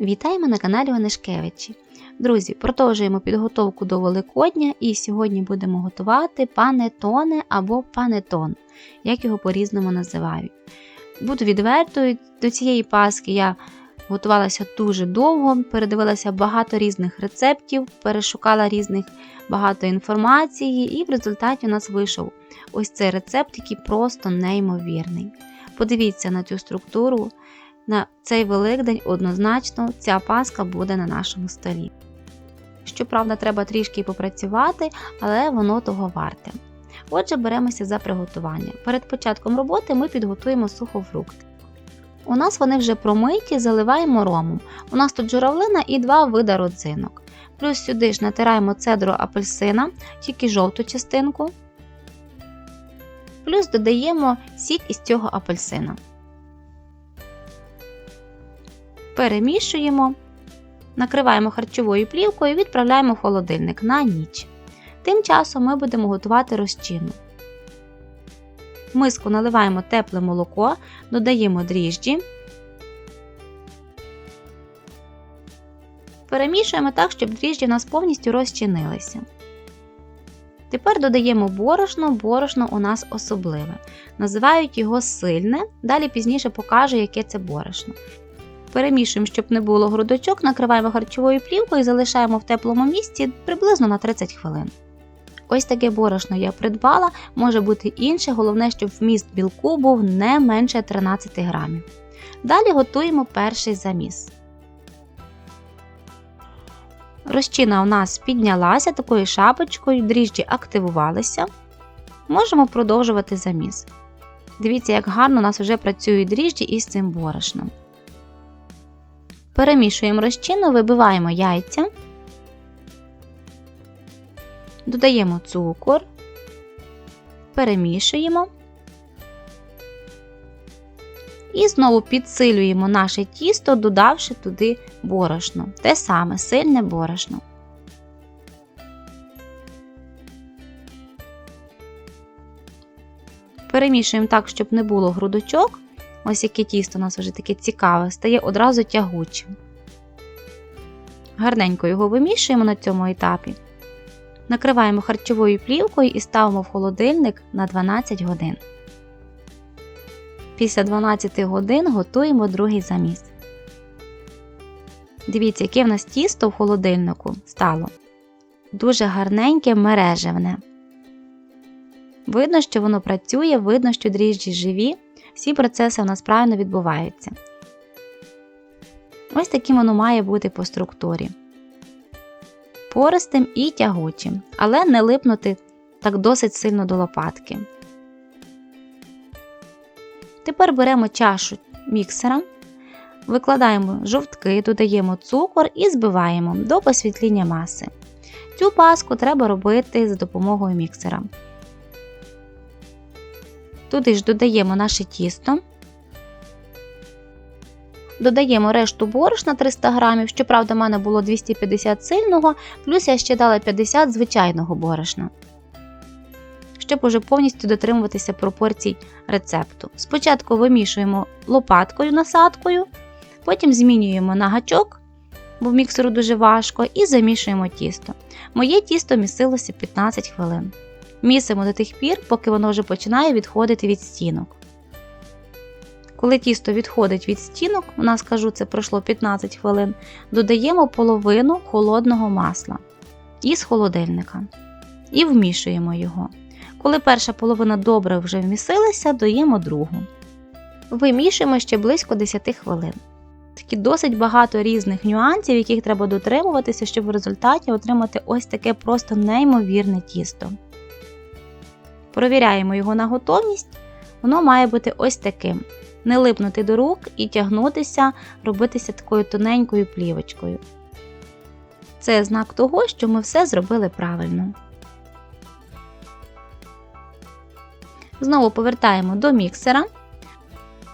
Вітаємо на каналі Онишкевичі. Друзі, продовжуємо підготовку до Великодня і сьогодні будемо готувати панетоне або панетон, як його по-різному називають. Буду відвертою, до цієї паски я готувалася дуже довго, передивилася багато різних рецептів, перешукала різних багато інформації, і в результаті у нас вийшов ось цей рецепт, який просто неймовірний. Подивіться на цю структуру. На цей Великдень однозначно ця паска буде на нашому столі. Щоправда, треба трішки попрацювати, але воно того варте. Отже, беремося за приготування. Перед початком роботи ми підготуємо сухофрукти. У нас вони вже промиті, заливаємо ромом. У нас тут журавлина і два вида родзинок. Плюс сюди ж натираємо цедру апельсина, тільки жовту частинку. Плюс додаємо сік із цього апельсина. Перемішуємо, накриваємо харчовою плівкою і відправляємо в холодильник на ніч. Тим часом ми будемо готувати розчину. В миску наливаємо тепле молоко, додаємо дріжджі. Перемішуємо так, щоб дріжджі у нас повністю розчинилися. Тепер додаємо борошно, борошно у нас особливе. Називають його сильне, далі пізніше покажу, яке це борошно. Перемішуємо, щоб не було грудочок, накриваємо харчовою плівкою і залишаємо в теплому місці приблизно на 30 хвилин. Ось таке борошно я придбала, може бути інше, головне, щоб вміст білку був не менше 13 грамів. Далі готуємо перший заміс. Розчина у нас піднялася такою шапочкою, дріжджі активувалися. Можемо продовжувати заміс. Дивіться, як гарно у нас вже працюють дріжджі із цим борошном. Перемішуємо розчину, вибиваємо яйця, додаємо цукор, перемішуємо і знову підсилюємо наше тісто, додавши туди борошно. Те саме сильне борошно. Перемішуємо так, щоб не було грудочок. Ось яке тісто у нас вже таке цікаве, стає одразу тягучим. Гарненько його вимішуємо на цьому етапі. Накриваємо харчовою плівкою і ставимо в холодильник на 12 годин. Після 12 годин готуємо другий заміс. Дивіться, яке в нас тісто в холодильнику стало. Дуже гарненьке мережевне. Видно, що воно працює, видно, що дріжджі живі. Всі процеси у нас правильно відбуваються. Ось таким воно має бути по структурі. Пористим і тягучим, але не липнути так досить сильно до лопатки. Тепер беремо чашу міксера, викладаємо жовтки, додаємо цукор і збиваємо до посвітління маси. Цю паску треба робити за допомогою міксера. Туди ж додаємо наше тісто, додаємо решту борошна 300 г, щоправда, в мене було 250 сильного, плюс я ще дала 50 звичайного борошна, щоб уже повністю дотримуватися пропорцій рецепту. Спочатку вимішуємо лопаткою насадкою, потім змінюємо на гачок, бо в міксеру дуже важко, і замішуємо тісто. Моє тісто місилося 15 хвилин. Місимо до тих пір, поки воно вже починає відходити від стінок. Коли тісто відходить від стінок, у нас кажу, це пройшло 15 хвилин, додаємо половину холодного масла із холодильника і вмішуємо його. Коли перша половина добре вже вмісилася, доїмо другу. Вимішуємо ще близько 10 хвилин. Такі досить багато різних нюансів, яких треба дотримуватися, щоб в результаті отримати ось таке просто неймовірне тісто. Провіряємо його на готовність. Воно має бути ось таким. Не липнути до рук і тягнутися, робитися такою тоненькою плівочкою. Це знак того, що ми все зробили правильно. Знову повертаємо до міксера,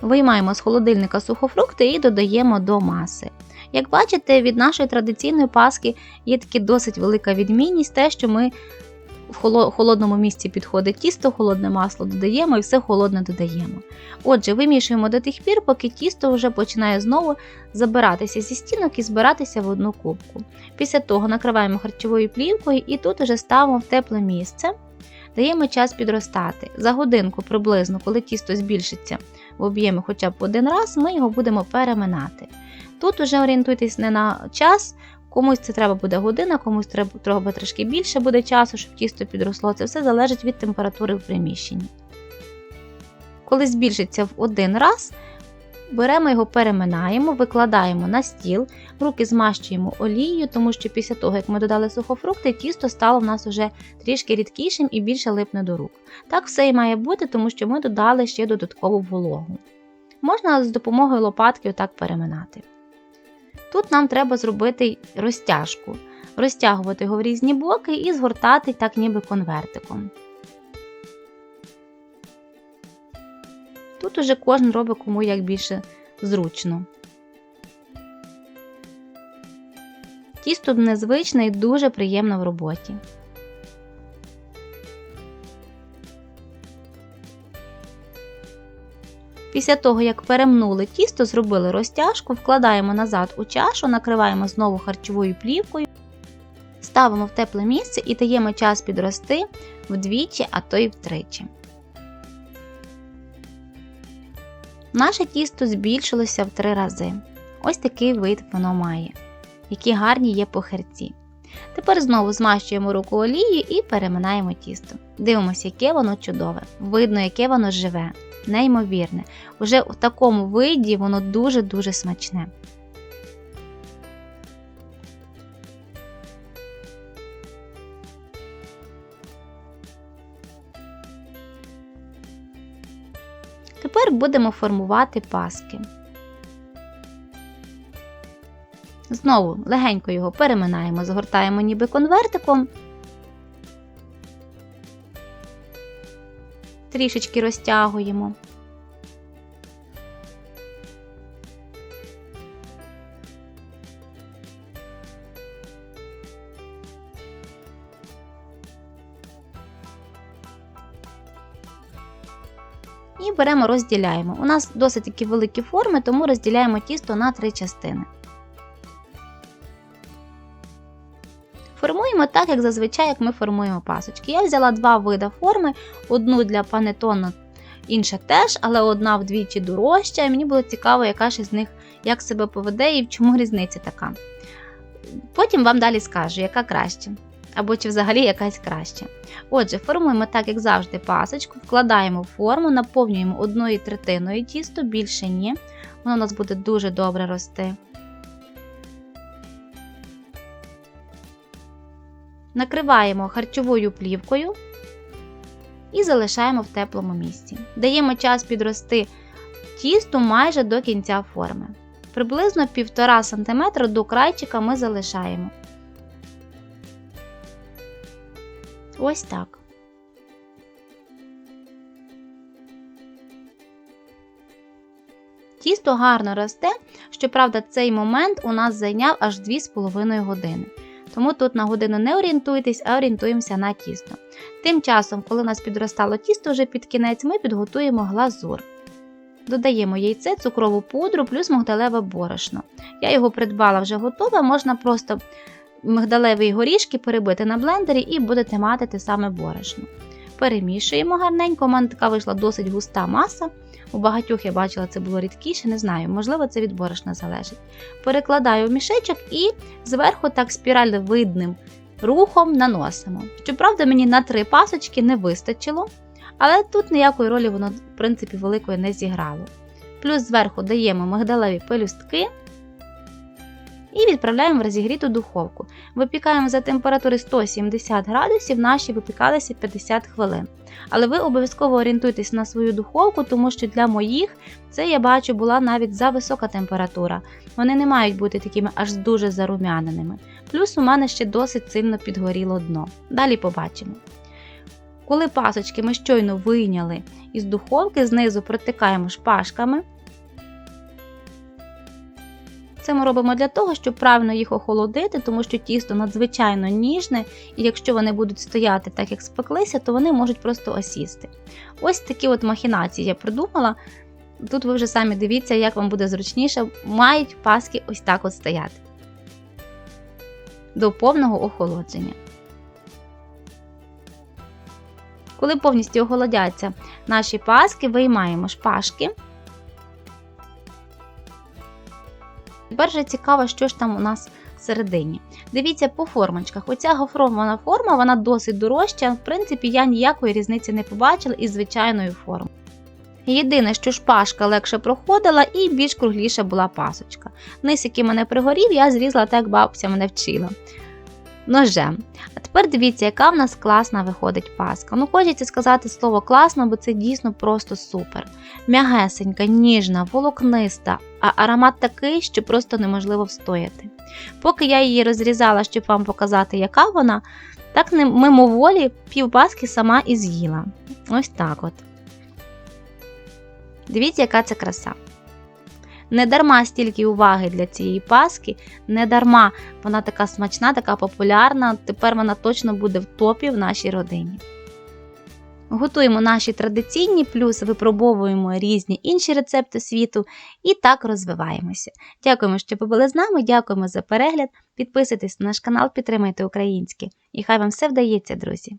виймаємо з холодильника сухофрукти і додаємо до маси. Як бачите, від нашої традиційної паски є таки досить велика відмінність, те, що ми в холодному місці підходить тісто, холодне масло додаємо і все холодне додаємо. Отже, вимішуємо до тих пір, поки тісто вже починає знову забиратися зі стінок і збиратися в одну кубку. Після того накриваємо харчовою плівкою і тут уже ставимо в тепле місце. Даємо час підростати. За годинку приблизно, коли тісто збільшиться в об'ємі хоча б один раз, ми його будемо переминати. Тут уже орієнтуйтесь не на час, комусь це треба буде година, комусь треба, трошки більше буде часу, щоб тісто підросло. Це все залежить від температури в приміщенні. Коли збільшиться в один раз, беремо його, переминаємо, викладаємо на стіл, руки змащуємо олією, тому що після того, як ми додали сухофрукти, тісто стало в нас вже трішки рідкішим і більше липне до рук. Так все і має бути, тому що ми додали ще додаткову вологу. Можна з допомогою лопатки отак переминати. Тут нам треба зробити розтяжку, розтягувати його в різні боки і згортати так ніби конвертиком. Тут уже кожен робить кому як більше зручно. Тісто незвичне і дуже приємно в роботі. Після того, як перемнули тісто, зробили розтяжку, вкладаємо назад у чашу, накриваємо знову харчовою плівкою, ставимо в тепле місце і даємо час підрости вдвічі, а то й втричі. Наше тісто збільшилося в три рази. Ось такий вид воно має, які гарні є похерці. Тепер знову змащуємо руку олією і переминаємо тісто. Дивимося, яке воно чудове. Видно, яке воно живе, неймовірне. Уже у такому виді воно дуже-дуже смачне. Тепер будемо формувати паски. Знову легенько його переминаємо, згортаємо ніби конвертиком. Трішечки розтягуємо. І беремо, розділяємо. У нас досить такі великі форми, тому розділяємо тісто на три частини. Формуємо так, як зазвичай, як ми формуємо пасочки. Я взяла два види форми: одну для панетону, інша теж, але одна вдвічі дорожча, і мені було цікаво, яка ж із них як себе поведе і в чому різниця така. Потім вам далі скажу, яка краще. Або чи взагалі якась краще. Отже, формуємо так, як завжди, пасочку, вкладаємо в форму, наповнюємо одною третиною тісто, більше ні. Воно у нас буде дуже добре рости. Накриваємо харчовою плівкою і залишаємо в теплому місці. Даємо час підрости тісту майже до кінця форми. Приблизно 1,5 см до крайчика ми залишаємо. Ось так. Тісто гарно росте, щоправда, цей момент у нас зайняв аж 2,5 години. Тому тут на годину не орієнтуйтесь, а орієнтуємося на тісто. Тим часом, коли у нас підростало тісто вже під кінець, ми підготуємо глазур. Додаємо яйце, цукрову пудру плюс мигдалеве борошно. Я його придбала вже готове, можна просто мигдалеві горішки перебити на блендері і будете мати те саме борошно. Перемішуємо гарненько, у мене така вийшла досить густа маса. У багатьох я бачила, це було рідкіше, не знаю, можливо, це від борошна залежить. Перекладаю в мішечок і зверху так спіральвидним рухом наносимо. Щоправда, мені на три пасочки не вистачило, але тут ніякої ролі воно, в принципі, великої не зіграло. Плюс зверху даємо мигдалеві пелюстки і відправляємо в розігріту духовку. Випікаємо за температури 170 градусів, наші випікалися 50 хвилин. Але ви обов'язково орієнтуйтесь на свою духовку, тому що для моїх це я бачу була навіть за висока температура. Вони не мають бути такими аж дуже зарум'яненими. Плюс у мене ще досить сильно підгоріло дно. Далі побачимо. Коли пасочки ми щойно вийняли із духовки, знизу протикаємо шпажками. Це ми робимо для того, щоб правильно їх охолодити, тому що тісто надзвичайно ніжне, і якщо вони будуть стояти так, як спеклися, то вони можуть просто осісти. Ось такі от махінації я придумала. Тут ви вже самі дивіться, як вам буде зручніше, мають паски ось так от стояти до повного охолодження. Коли повністю охолодяться наші паски, виймаємо шпажки. Тепер же цікаво, що ж там у нас всередині. Дивіться по формочках. Оця гофрована форма, вона досить дорожча. В принципі, я ніякої різниці не побачила із звичайною формою. Єдине, що шпажка легше проходила і більш кругліша була пасочка. Низ, який мене пригорів, я зрізала так, як бабця мене вчила. Ножем. А тепер дивіться, яка в нас класна виходить паска. Ну, хочеться сказати слово класно, бо це дійсно просто супер. М'ягесенька, ніжна, волокниста, а аромат такий, що просто неможливо встояти. Поки я її розрізала, щоб вам показати, яка вона, так мимоволі півпаски сама і з'їла. Ось так от. Дивіться, яка це краса. Не дарма стільки уваги для цієї паски, не дарма вона така смачна, така популярна. Тепер вона точно буде в топі в нашій родині. Готуємо наші традиційні, плюс випробовуємо різні інші рецепти світу і так розвиваємося. Дякуємо, що ви були з нами, дякуємо за перегляд. Підписуйтесь на наш канал, підтримуйте українське. І хай вам все вдається, друзі!